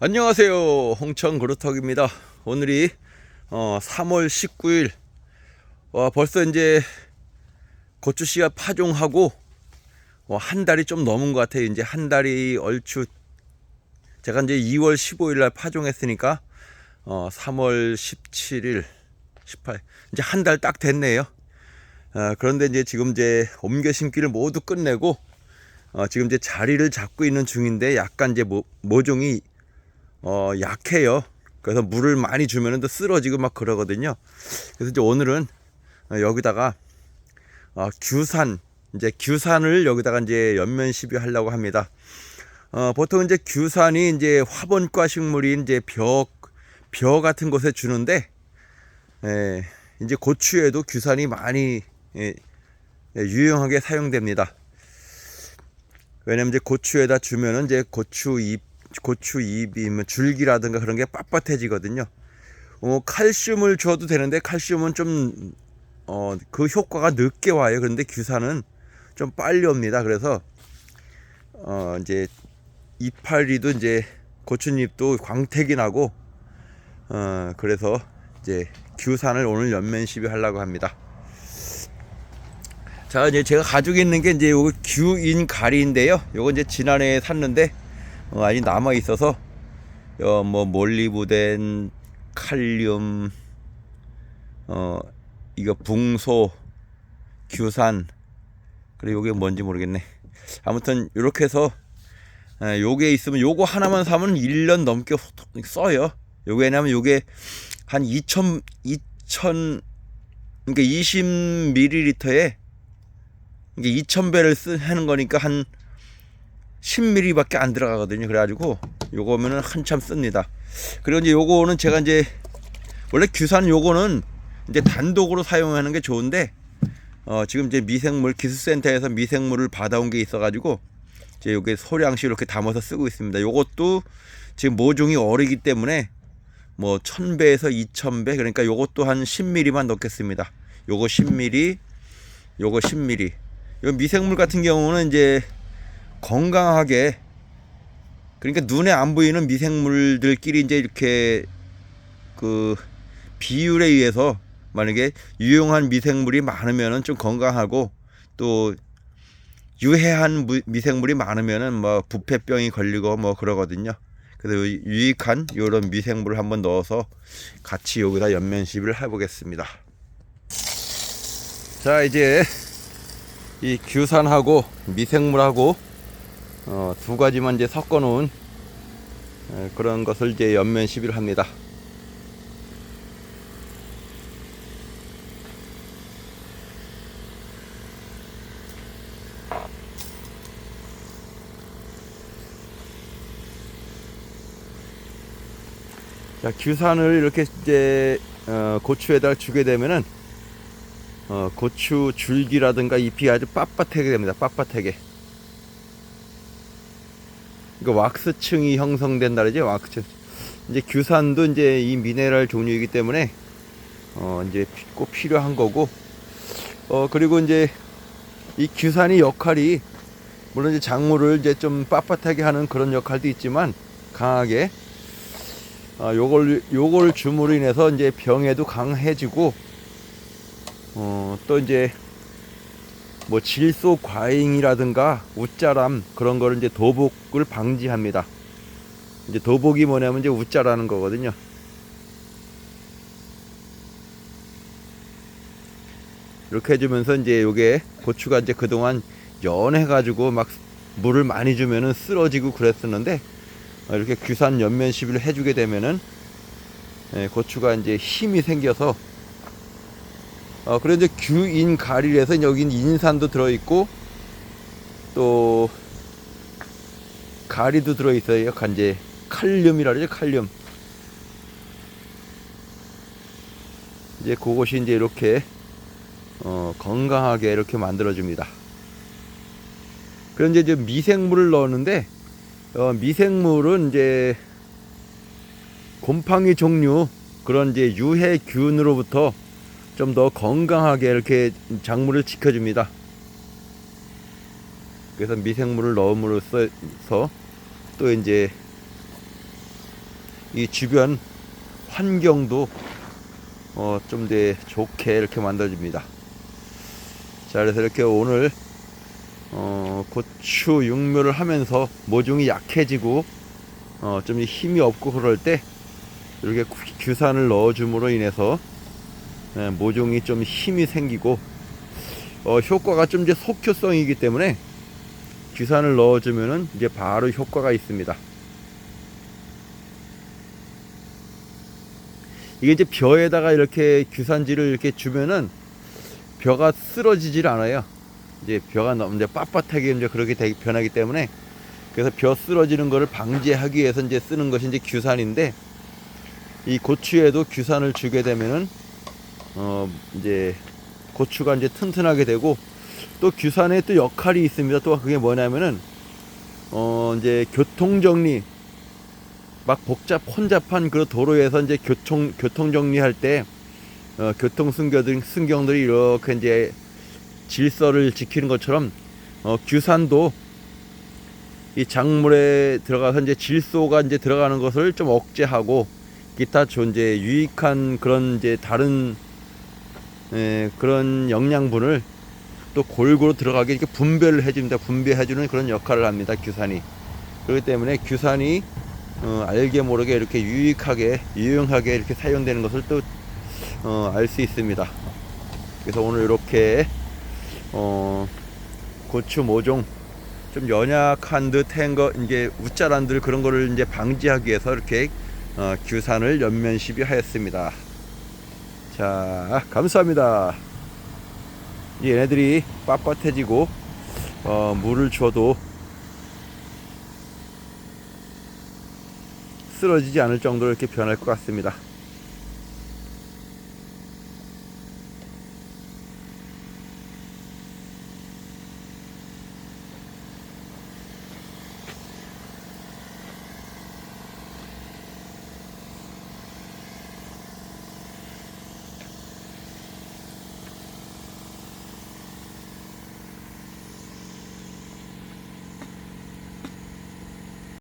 안녕하세요. 홍천 그루터기입니다. 오늘이 어, 3월 19일. 와, 벌써 이제 고추 씨앗 파종하고 어, 한 달이 좀 넘은 것 같아요. 이제 한 달이 얼추 제가 이제 2월 15일 날 파종했으니까 어, 3월 17일, 18 이제 한 달 딱 됐네요. 어, 그런데 이제 지금 이제 옮겨 심기를 모두 끝내고 어, 지금 이제 자리를 잡고 있는 중인데 약간 이제 모, 모종이 어, 약해요. 그래서 물을 많이 주면은 또 쓰러지고 막 그러거든요. 그래서 이제 오늘은 어, 여기다가 어, 규산 이제 규산을 여기다가 이제 연면 시비하려고 합니다. 어, 보통 이제 규산이 이제 화분과 식물이 이제 벼, 벼 같은 곳에 주는데, 예, 이제 고추에도 규산이 많이 예, 예, 유용하게 사용됩니다. 왜냐면 이제 고추에다 주면은 이제 고추 잎, 고추 잎이 뭐 줄기라든가 그런 게 빳빳해지거든요. 어, 칼슘을 줘도 되는데 칼슘은 좀, 어, 그 효과가 늦게 와요. 그런데 규산은 좀 빨리 옵니다. 그래서, 어, 이제 이파리도 이제 고추잎도 광택이 나고, 어, 그래서 이제 규산을 오늘 연면 시비 하려고 합니다. 자 이제 제가 가지고 있는 게 이제 요거 규인 가리인데요. 요거 이제 지난해 에 샀는데 어, 아직 남아 있어서 어, 뭐 몰리브덴, 칼륨, 어 이거 붕소, 규산 그리고 요게 뭔지 모르겠네. 아무튼 요렇게 해서 에, 요게 있으면 요거 하나만 사면 1년 넘게 써요. 요게 왜냐면 요게 한 2천 2천 그러니까 20ml에 이게 2,000배를 쓰, 하는 거니까 한 10mm밖에 안 들어가거든요. 그래가지고 요거면은 한참 씁니다. 그리고 이제 요거는 제가 이제 원래 규산 요거는 이제 단독으로 사용하는 게 좋은데 어 지금 이제 미생물 기술센터에서 미생물을 받아온 게 있어가지고 이제 요게 소량씩 이렇게 담아서 쓰고 있습니다. 요것도 지금 모종이 어리기 때문에 뭐 1000배에서 2000배 그러니까 요것도 한 10mm만 넣겠습니다. 요거 10mm 요거 10mm 요 미생물 같은 경우는 이제 건강하게 그러니까 눈에 안 보이는 미생물들끼리 이제 이렇게 그 비율에 의해서 만약에 유용한 미생물이 많으면은 좀 건강하고 또 유해한 무- 미생물이 많으면은 뭐 부패병이 걸리고 뭐 그러거든요. 그래서 유- 유익한 요런 미생물을 한번 넣어서 같이 여기다 연면시비를 해보겠습니다. 자 이제 이 규산하고 미생물하고 어, 두 가지만 이제 섞어 놓은 에, 그런 것을 이제 연면 시비를 합니다. 자, 규산을 이렇게 이제 어, 고추에다 주게 되면은 어, 고추 줄기라든가 잎이 아주 빳빳하게 됩니다. 빳빳하게. 이거 왁스층이 형성된다 그러죠. 왁스층. 이제 규산도 이제 이 미네랄 종류이기 때문에 어, 이제 피- 꼭 필요한 거고. 어, 그리고 이제 이 규산이 역할이 물론 이제 작물을 이제 좀 빳빳하게 하는 그런 역할도 있지만 강하게 어, 요걸 요걸 줌으로 인해서 이제 병에도 강해지고 어, 또 이제 뭐 질소 과잉이라든가 웃자람 그런 거를 이제 도복을 방지합니다. 이제 도복이 뭐냐면 이제 웃자라는 거거든요. 이렇게 해주면서 이제 요게 고추가 이제 그동안 연해가지고 막 물을 많이 주면은 쓰러지고 그랬었는데 어, 이렇게 규산 연면 시비를 해주게 되면은 예, 고추가 이제 힘이 생겨서 어, 그리고 이제 규인 가리에서 여긴 인산도 들어있고 또 가리도 들어있어요. 약간 이제 칼륨이라 그러죠. 칼륨. 이제 그것이 이제 이렇게 어, 건강하게 이렇게 만들어줍니다. 그런 이제 이제 미생물을 넣었는데 어, 미생물은 이제 곰팡이 종류 그런 이제 유해균으로부터 좀 더 건강하게 이렇게 작물을 지켜줍니다. 그래서 미생물을 넣음으로써 또 이제 이 주변 환경도 어, 좀 더 좋게 이렇게 만들어줍니다. 자, 그래서 이렇게 오늘 어, 고추 육묘를 하면서 모종이 약해지고 어, 좀 힘이 없고 그럴 때 이렇게 구- 규산을 넣어줌으로 인해서 예, 모종이 좀 힘이 생기고 어, 효과가 좀 이제 속효성이기 때문에 규산을 넣어주면은 이제 바로 효과가 있습니다. 이게 이제 벼에다가 이렇게 규산지를 이렇게 주면은 벼가 쓰러지질 않아요. 이제 벼가 너무 이제 빳빳하게 이제 그렇게 되, 변하기 때문에 그래서 벼 쓰러지는 거를 방지하기 위해서 이제 쓰는 것이 이제 규산인데 이 고추에도 규산을 주게 되면은 어 이제 고추가 이제 튼튼하게 되고 또 규산에 또 역할이 있습니다. 또 그게 뭐냐면은 어 이제 교통 정리 막 복잡 혼잡한 그 도로에서 이제 교통 교통 정리할 때 어, 교통 순교들 순경들이 이렇게 이제 질서를 지키는 것처럼 어, 규산도 이 작물에 들어가서 이제 질소가 이제 들어가는 것을 좀 억제하고 기타 존재 유익한 그런 이제 다른 에, 그런 영양분을 또 골고루 들어가게 이렇게 분배를 해줍니다. 분배해주는 그런 역할을 합니다. 규산이. 그렇기 때문에 규산이 어, 알게 모르게 이렇게 유익하게 유용하게 이렇게 사용되는 것을 또 어, 알 수 있습니다. 그래서 오늘 이렇게 어, 고추 모종 좀 연약한 듯한 거 이제 웃자란들 그런 거를 이제 방지하기 위해서 이렇게 어, 규산을 연면 시비하였습니다. 자, 감사합니다. 얘네들이 빳빳해지고 어, 물을 줘도 쓰러지지 않을 정도로 이렇게 변할 것 같습니다.